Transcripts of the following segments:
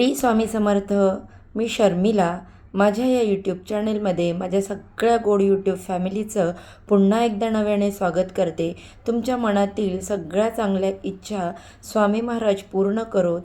T Swami Samarth मी शर्मिला. माझ्या या YouTube चॅनेलमध्ये माझ्या सगळ्या गोड यूट्यूब फॅमिलीचं पुन्हा एकदा नव्याने स्वागत करते. तुमच्या मनातील सगळ्या चांगल्या इच्छा स्वामी महाराज पूर्ण करोत.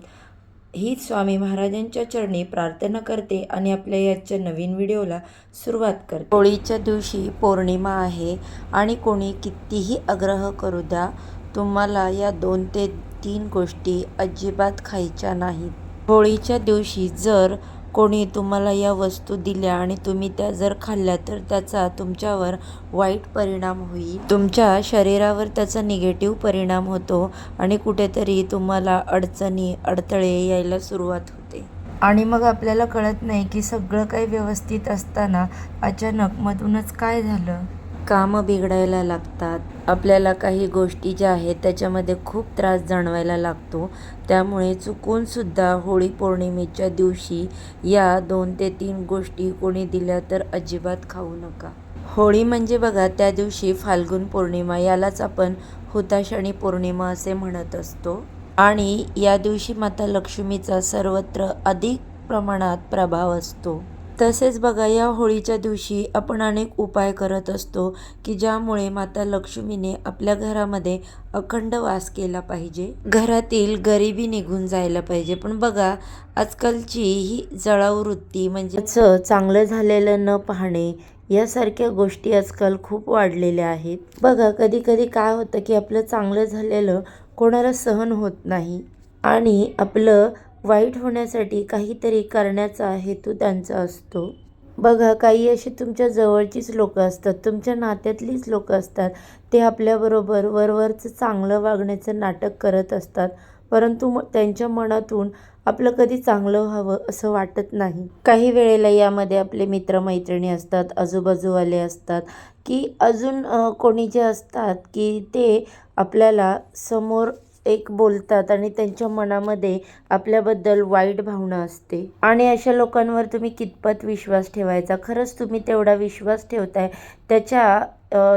ही स्वामी महाराजांच्या चरणी प्रार्थना करते आणि आपल्या याच्या नवीन व्हिडिओला सुरुवात करते. होळीच्या दिवशी पौर्णिमा आहे आणि कोणी कितीही आग्रह करू द्या तुम्हाला या दोन ते तीन गोष्टी अजिबात खायच्या नाहीत. होळीच्या दिवशी जर कोणी तुम्हाला या वस्तू दिल्या आणि तुम्ही त्या जर खाल्ल्या तर त्याचा तुमच्यावर वाईट परिणाम होईल. तुमच्या शरीरावर त्याचा निगेटिव्ह परिणाम होतो आणि कुठेतरी तुम्हाला अडचणी अडथळे यायला सुरुवात होते. आणि मग आपल्याला कळत नाही की सगळं काही व्यवस्थित असताना अचानक मधूनच काय झालं? कामं बिघडायला लागतात. आपल्याला काही गोष्टी ज्या आहेत त्याच्यामध्ये खूप त्रास जाणवायला लागतो. त्यामुळे चुकूनसुद्धा होळी पौर्णिमेच्या दिवशी या दोन ते तीन गोष्टी कोणी दिल्या तर अजिबात खाऊ नका. होळी म्हणजे बघा त्या दिवशी फाल्गुन पौर्णिमा यालाच आपण हुताशणी पौर्णिमा असे म्हणत असतो. आणि या दिवशी माता लक्ष्मीचा सर्वत्र अधिक प्रमाणात प्रभाव असतो. तसेच बघा या होळीच्या दिवशी आपण अनेक उपाय करत असतो की ज्यामुळे माता लक्ष्मीने आपल्या घरामध्ये अखंड वास केला पाहिजे. घरातील गरिबी निघून जायला पाहिजे. पण बघा आजकालची ही जळावृत्ती म्हणजे चांगलं झालेलं न पाहणे यासारख्या गोष्टी आजकाल खूप वाढलेल्या आहेत. बघा कधी कधी काय होतं की आपलं चांगलं झालेलं कोणाला सहन होत नाही आणि आपलं वाईट होण्यासाठी काहीतरी करण्याचा हेतू त्यांचा असतो. बघा काही अशी तुमच्या जवळचीच लोकं असतात. तुमच्या नात्यातलीच लोकं असतात. ते आपल्याबरोबर वरवरचं चांगलं वागण्याचं नाटक करत असतात. परंतु म त्यांच्या मनातून आपलं कधी चांगलं व्हावं असं वाटत नाही. काही वेळेला यामध्ये आपले मित्रमैत्रिणी असतात आजूबाजूवाले असतात की अजून कोणी जे असतात की ते आपल्याला समोर एक बोलतात आणि त्यांच्या मनामध्ये आपल्याबद्दल वाईट भावना असते. आणि अशा लोकांवर तुम्ही कितपत विश्वास ठेवायचा? खरंच तुम्ही तेवढा विश्वास ठेवताय. त्याच्या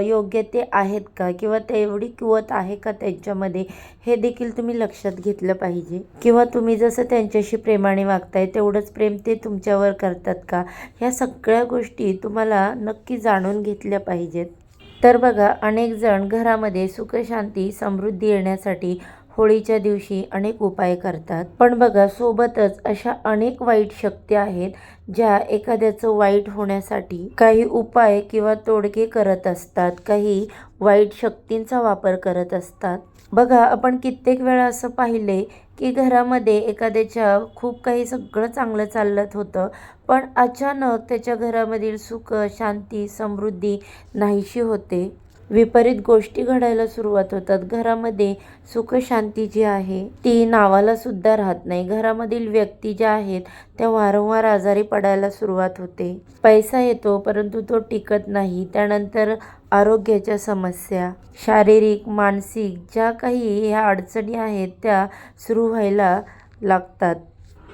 योग्य ते आहेत का? किंवा तेवढी कुवत आहे का त्यांच्यामध्ये? हे देखील तुम्ही लक्षात घेतलं पाहिजे. किंवा तुम्ही जसं त्यांच्याशी प्रेमाने वागताय तेवढंच प्रेम ते तुमच्यावर करतात का? ह्या सगळ्या गोष्टी तुम्हाला नक्की जाणून घेतल्या पाहिजेत. तर बघा अनेक जण घरामध्ये सुखशांती समृद्धी येण्यासाठी होळीच्या दिवशी अनेक उपाय करतात. पण बघा सोबतच अशा अनेक वाईट शक्ती आहेत ज्या एखाद्याचं वाईट होण्यासाठी काही उपाय किंवा तोडगे करत असतात काही वाईट शक्तींचा वापर करत असतात. बघा आपण कित्येक वेळा असं पाहिले की घरामध्ये एखाद्याच्या खूप काही सगळं चांगलं चालत होतं पण अचानक त्याच्या घरामधील सुख शांती समृद्धी नाहीशी होते. विपरीत गोष्टी घडायला सुरुवात होतात. घरामध्ये सुखशांती जी आहे ती नावाला सुद्धा राहत नाही. घरामधील व्यक्ती ज्या आहेत त्या वारंवार आजारी पडायला सुरुवात होते. पैसा येतो परंतु तो टिकत नाही. त्यानंतर आरोग्याच्या समस्या शारीरिक मानसिक ज्या काही ह्या अडचणी आहेत त्या सुरू व्हायला लागतात.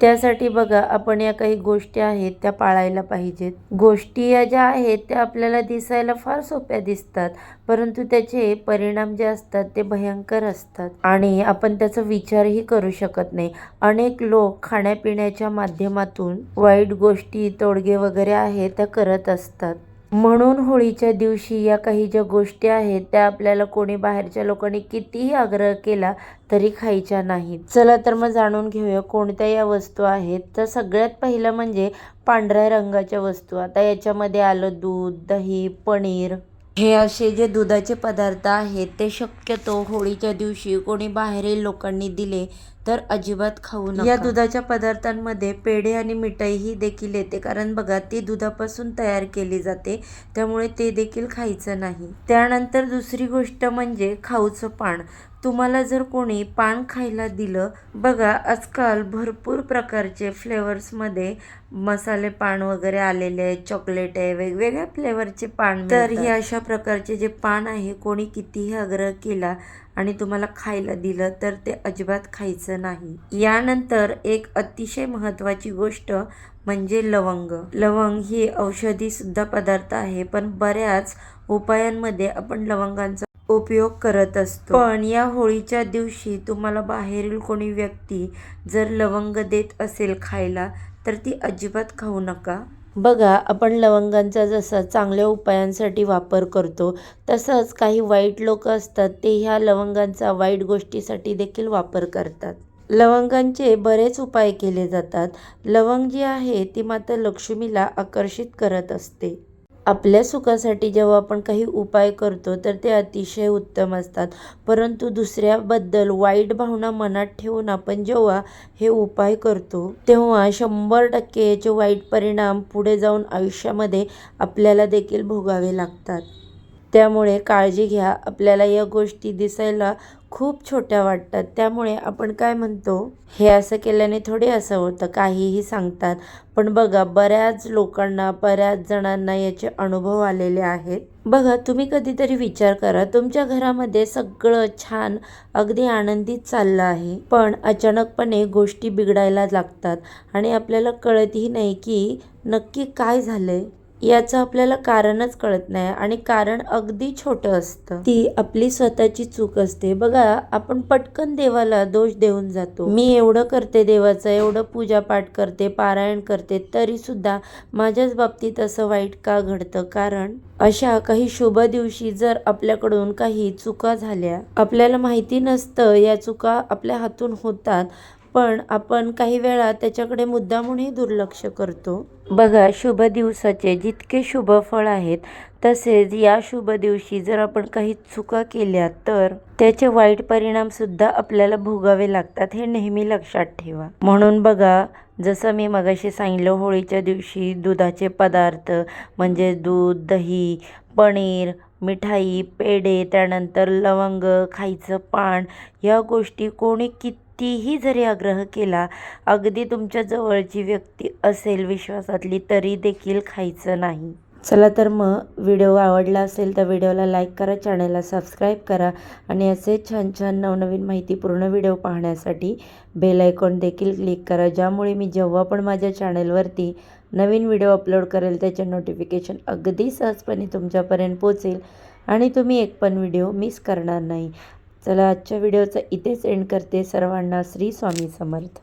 त्यासाठी बघा आपण या काही गोष्टी आहेत त्या पाळायला पाहिजेत. गोष्टी या ज्या आहेत त्या आपल्याला दिसायला फार सोप्या दिसतात. परंतु त्याचे परिणाम जे असतात ते भयंकर असतात. आणि आपण त्याचा विचारही करू शकत नाही. अनेक लोक खाण्यापिण्याच्या माध्यमातून वाईट गोष्टी तोडगे वगैरे आहेत त्या करत असतात. म्हणून होळीच्या दिवशी या काही ज्या गोष्टी आहेत त्या आपल्याला कोणी बाहेरच्या लोकांनी कितीही आग्रह केला तरी खायच्या नाहीत. चला तर मग जाणून घेऊया कोणत्या या वस्तू आहेत. तर सगळ्यात पहिलं म्हणजे पांढऱ्या रंगाच्या वस्तू. आता याच्यामध्ये आलं दूध दही पनीर. हे असे जे दुधाचे पदार्थ आहेत ते शक्यतो होळीच्या दिवशी कोणी बाहेरील लोकांनी दिले तर अजिबात खाऊ नका. या दुधाच्या पदार्थांमध्ये पेढे आणि मिठाईही देखील येते. कारण बघा ती दुधापासून तयार केली जाते. त्यामुळे ते देखील खायचं नाही. त्यानंतर दुसरी गोष्ट म्हणजे खाऊचं पान. तुम्हाला जर कोणी पान खायला दिलं बघा आजकाल भरपूर प्रकारचे फ्लेवर्समध्ये मसाले पान वगैरे आलेले आहेत चॉकलेट आहे वेगवेगळ्या फ्लेवरचे पान तर हे अशा प्रकारचे जे पान आहे कोणी कितीही आग्रह केला आणि तुम्हाला खायला दिलं तर ते अजिबात खायचं नाही. यानंतर एक अतिशय महत्त्वाची गोष्ट म्हणजे लवंग. लवंग ही औषधी सुद्धा पदार्थ आहे पण बऱ्याच उपायांमध्ये आपण लवंगांचा उपयोग करत असतो. पण या होळीच्या दिवशी तुम्हाला बाहेरील कोणी व्यक्ती जर लवंग देत असेल खायला तर ती अजिबात खाऊ नका. बघा आपण लवंगांचा जसा चांगल्या उपायांसाठी वापर करतो तसंच काही वाईट लोक असतात ते ह्या लवंगांचा वाईट गोष्टीसाठी देखील वापर करतात. लवंगांचे बरेच उपाय केले जातात. लवंग जी आहे ती मात्र लक्ष्मीला आकर्षित करत असते. आपल्या सुखासाठी जेव्हा आपण काही उपाय करतो तर ते अतिशय उत्तम असतात. परंतु दुसऱ्याबद्दल वाईट भावना मनात ठेवून आपण जेव्हा हे उपाय करतो तेव्हा शंभर टक्के याचे वाईट परिणाम पुढे जाऊन आयुष्यामध्ये आपल्याला देखील भोगावे लागतात. त्यामुळे काळजी घ्या. आपल्याला या गोष्टी दिसायला खूप छोट्या वाटतात. त्यामुळे आपण काय म्हणतो हे असं केल्याने थोडे असं होतं काहीही सांगतात. पण बघा बऱ्याच लोकांना बऱ्याच जणांना याचे अनुभव आलेले आहेत. बघा तुम्ही कधीतरी विचार करा तुमच्या घरामध्ये सगळं छान अगदी आनंदीत चाललं आहे. पण अचानकपणे गोष्टी बिघडायला लागतात. आणि आपल्याला कळतही नाही की नक्की काय झालंय. याचं आपल्याला कारणच कळत नाही आणि कारण अगदी छोटं असतं. ती आपली स्वतःची चूक असते. बघा आपण पटकन देवाला दोष देऊन जातो. मी एवढं करते देवाचं एवढं पूजापाठ करते पारायण करते तरी सुद्धा माझ्याच बाबतीत असं वाईट का घडतं? कारण अशा काही शुभ दिवशी जर आपल्याकडून काही चुका झाल्या आपल्याला माहिती नसतं या चुका आपल्या हातून होतात पण आपण काही वेळा त्याच्याकडे मुद्दामूनही दुर्लक्ष करतो. बघा शुभ दिवसाचे जितके शुभ फळ आहेत तसेच या शुभ दिवशी जर आपण काही चुका केल्या तर त्याचे वाईट परिणाम सुद्धा आपल्याला भोगावे लागतात हे नेहमी लक्षात ठेवा. म्हणून बघा जसं मी मगाशी सांगितलं होळीच्या दिवशी दुधाचे पदार्थ म्हणजे दूध दही पनीर मिठाई पेढे त्यानंतर लवंग खायचं पान या गोष्टी कोणी कितीही जरी आग्रह केला अगदी तुमच्या जवळची व्यक्ती असेल विश्वासातली तरी देखील खायचं नाही. चला तर मग व्हिडिओ आवडला असेल तर व्हिडिओला लाईक करा चॅनलला सबस्क्राईब करा आणि असे छान छान नवनवीन माहितीपूर्ण व्हिडिओ पाहण्यासाठी बेल आयकॉन देखील क्लिक करा ज्यामुळे मी जेव्हा पण माझ्या चॅनलवरती नवीन व्हिडिओ अपलोड करेल त्याचे नोटिफिकेशन अगदी सहजपणे तुमच्यापर्यंत पोचेल आणि तुम्ही एक पण व्हिडिओ मिस करणार नाही. चला आजच्या व्हिडिओचं इथेच एंड करते. सर्वांना श्री स्वामी समर्थ.